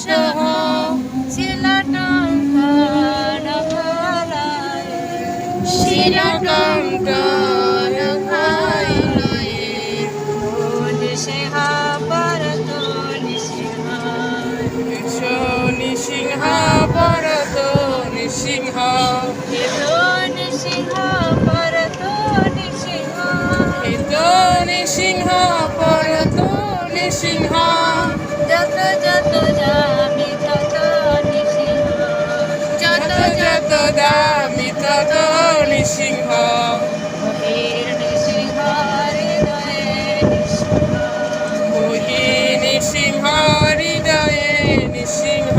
সহ শিলাকঙ্ক নিসিংহ পরত নিসিংহ নিসিংহ পরত নিসিংহ যত যত যাবি তত নিসিংহ যত যত দামি তত নিসিংহ বীর নিসিংহ হৃদয়ে নিসিংহ বহি নিসিংহ হৃদয়ে নিসিংহ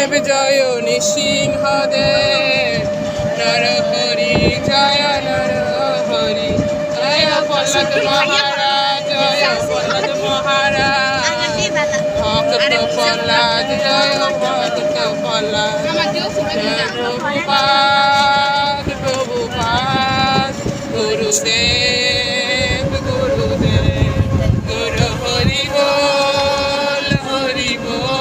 জয় নৃসিংহদেব নর হরি জয় নর হরি। জয় বলদ মহারাজ জয় বলদ মহারাজ। ভক্ত প্রহ্লাদ জয় ভক্ত প্রহ্লাদ প্রভুপাদ প্রভুপাদ গুরুদেব গুরুদেব। গুরু হরি বল হরি বল।